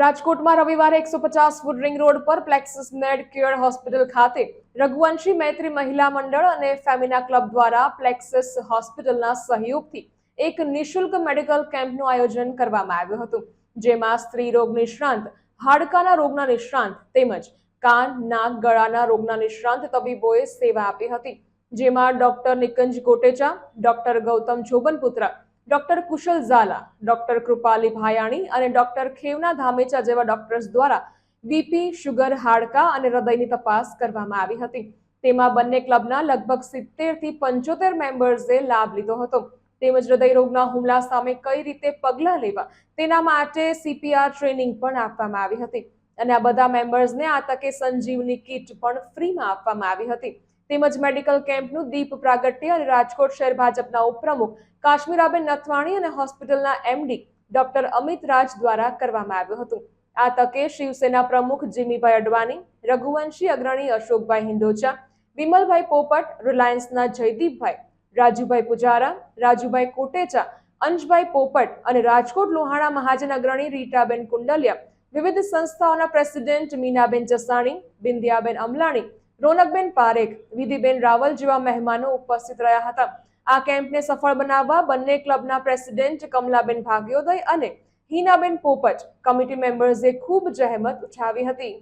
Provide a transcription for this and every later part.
રાજકોટમાં રવિવારે એકસો પચાસ ફૂટ રિંગ રોડ પર પ્લેક્સિસ મેડ કેર હોસ્પિટલ ખાતે રઘુવંશી મૈત્રી મહિલા મંડળ અને ફેમિના ક્લબ દ્વારા પ્લેક્સિસ હોસ્પિટલના સહયોગથી એક નિઃશુલ્ક મેડિકલ કેમ્પનું આયોજન કરવામાં આવ્યું હતું, જેમાં સ્ત્રી રોગ નિષ્ણાંત, હાડકાના રોગના નિષ્ણાંત તેમજ કાન, નાક, ગળાના રોગના નિષ્ણાંત તબીબોએ સેવા આપી હતી, જેમાં doctor Nikunj Kotecha, doctor Gautam Jobanputra doctor Kushal Zala, doctor Krupali Bhayani અને ડોક્ટર ખેવના ધામેચા જેવા ડોક્ટર્સ દ્વારા બીપી, શુગર, હાડકા અને હૃદયની તપાસ કરવામાં આવી હતી. તેમાં બંને ક્લબના લગભગ સિત્તેરથી પંચોતેર મેમ્બર્સે લાભ લીધો હતો. તેમજ હૃદય રોગના હુમલા સામે કઈ રીતે પગલાં લેવા તેના માટે સીપીઆર ટ્રેનિંગ પણ આપવામાં આવી હતી. અને આ બધા મેમ્બર્સને આ તકે સંજીવની કીટ પણ ફ્રીમાં આપવામાં આવી હતી. તેમજ મેડિકલ કેમ્પનું દીપ પ્રાગટ્ય અને રાજકોટ શહેર ભાજપના ઉપપ્રમુખ કાશ્મીરાબેન નથવાણી અને હોસ્પિટલના એમડી ડોક્ટર અમિત રાજ દ્વારા કરવામાં આવ્યું હતું. આ તકે શિવસેના પ્રમુખ જીમીભાઈ અડવાણી, રઘુવંશી અગ્રણી અશોકભાઈ હિંડોચા, વિમલભાઈ પોપટ, રિલાયન્સના જયદીપભાઈ, રાજુભાઈ પુજારા, રાજુભાઈ કોટેચા, અંશભાઈ પોપટ અને રાજકોટ લોહાણા મહાજન અગ્રણી રીટાબેન કુંડલિયા, વિવિધ સંસ્થાઓના પ્રેસિડેન્ટ મીનાબેન જસાણી, બિંદિયાબેન અમલાણી રોનકબેન પારેખ, વિધિબેન રાવલ જેવા મહેમાનો ઉપસ્થિત રહ્યા હતા. આ કેમ્પને સફળ બનાવવા બંને ક્લબના પ્રેસિડેન્ટ કમલાબેન ભાગ્યોદય અને હિનાબેન પોપટ કમિટી મેમ્બર્સે ખૂબ જહેમત ઉઠાવી હતી.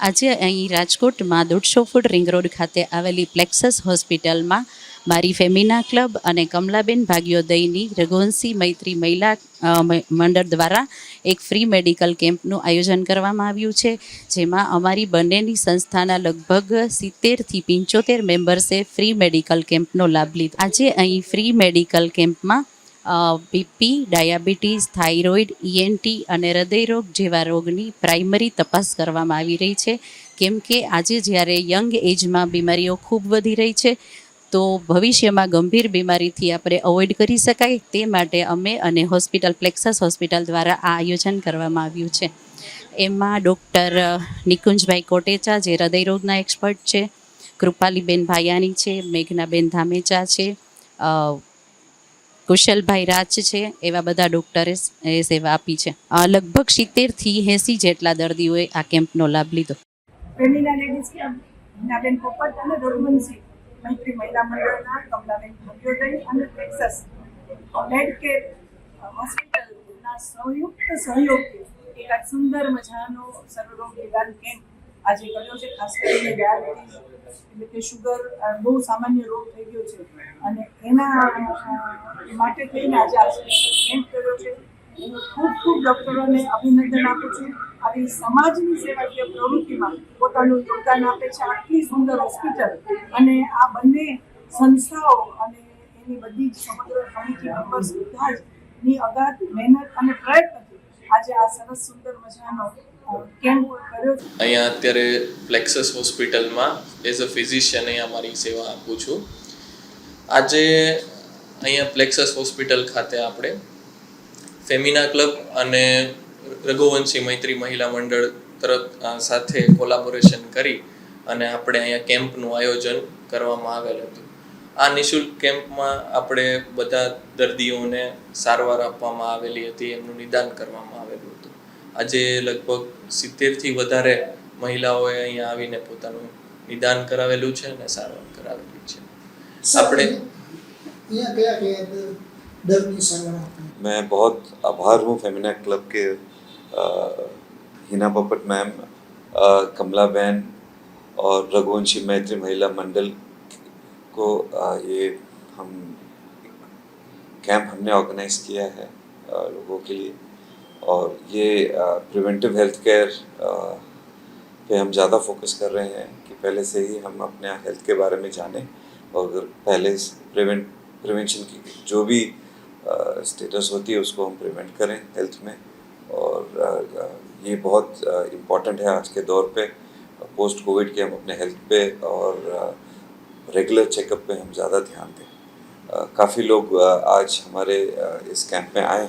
આજે અહીં રાજકોટમાં દોઢસો ફૂટ રિંગ રોડ ખાતે આવેલી પ્લેક્સસ હોસ્પિટલમાં મારી ફેમિના ક્લબ અને કમલાબેન ભાગ્યોદયની રઘુવંશી મૈત્રી મહિલા મંડળ દ્વારા એક ફ્રી મેડિકલ કેમ્પનું આયોજન કરવામાં આવ્યું છે, જેમાં અમારી બંનેની સંસ્થાના લગભગ સિત્તેરથી પંચોતેર મેમ્બર્સે ફ્રી મેડિકલ કેમ્પનો લાભ લીધો. આજે અહીં ફ્રી મેડિકલ કેમ્પમાં બીપી, ડાયાબિટીસ, થાઇરોઇડ ઈએનટી અને હૃદયરોગ જેવા રોગની પ્રાઇમરી તપાસ કરવામાં આવી રહી છે, કેમ કે આજે જ્યારે યંગ એજમાં બીમારીઓ ખૂબ વધી રહી છે તો ભવિષ્યમાં ગંભીર બીમારીથી આપણે અવોઇડ કરી શકાય તે માટે અમે અને હોસ્પિટલ પ્લેક્સસ હોસ્પિટલ દ્વારા આ આયોજન કરવામાં આવ્યું છે. એમાં ડૉક્ટર નિકુંજભાઈ કોટેચા જે હૃદયરોગના એક્સપર્ટ છે, કૃપાલીબેન ભાયાની છે, મેઘનાબેન ધામેચા છે કુશલભાઈ રાજ છે, એવા બધા ડૉક્ટરે એ સેવા આપી છે. લગભગ સિત્તેરથી એંસી જેટલા દર્દીઓએ આ કેમ્પનો લાભ લીધો. મૈત્રી મહિલા મંડળના કમલાબેન ભાગ્યોદય અને ટેક્સસ મેડ કેર હોસ્પિટલના સંયુક્ત સહયોગથી એક સુંદર મજાનો સર્વરોગ નિદાન કેમ્પ આજે કર્યો છે, ખાસ કરીને ડાયાબિટીસ, એટલે કે શુગર બહુ સામાન્ય રોગ થઈ ગયો છે. અને એના માટે થઈને આજે આ કેમ્પ કર્યો છે. હું ખૂબ ખૂબ ડૉક્ટરોને અભિનંદન આપું છું. આવી સમાજની સેવાકીય પ્રવૃત્તિમાં પોતાનું યોગદાન આપે છે આટલી સુંદર હોસ્પિટલ અને આ બંને સંસ્થાઓ અને એની બધી જ સમગ્ર કમિટી મેમ્બર્સ બધા જ ની અગાધ મહેનત અને પ્રયત્નથી આજે આ સરસ સુંદર મજાનો અહીંયા અત્યારે પ્લેક્સસ હોસ્પિટલમાં એઝ અ ફિઝિશિયન અહીંયા મારી સેવા આપું છું. આજે અહીંયા પ્લેક્સસ હોસ્પિટલ ખાતે આપણે ફેમિના ક્લબ અને રઘુવંશી મૈત્રી મહિલા મંડળ તરફ અ, સાથે કોલાબોરેશન કરી અને આપણે અહીંયા કેમ્પનું આયોજન કરવામાં આવેલ હતું આ નિઃશુલ્ક કેમ્પમાં આપણે બધા દર્દીઓને સારવાર આપવામાં આવેલી હતી એમનું નિદાન કરવામાં આવેલું હતું આજે લગભગ સિત્તેરથી વધારે મહિલાઓએ અહીંયા આવીને પોતાનું નિદાન કરાવેલું છે અને સારવાર કરાવેલી છે આપણે यहाँ क्या क्या दर- दर्द की सारवार आपने मैं बहुत आभार हूँ फेमिना क्लब के अ, हिना पोपट मैम कमला बहन और रघुवंशी मैत्री महिला मंडल को ये हम कैंप हमने ऑर्गेनाइज किया है लोगों के लिए। और ये प्रिवेंटिव हेल्थ केयर पे हम ज़्यादा फोकस कर रहे हैं कि पहले से ही हम अपने हेल्थ के बारे में जानें और पहले प्रिवेंट, प्रिवेंशन की जो भी स्टेटस होती है उसको हम प्रिवेंट करें हेल्थ में। और ये बहुत इंपॉर्टेंट है आज के दौर पे। पोस्ट कोविड के हम अपने हेल्थ पे और रेगुलर चेकअप पे हम ज़्यादा ध्यान दें। काफ़ी लोग आज हमारे इस कैंप में आए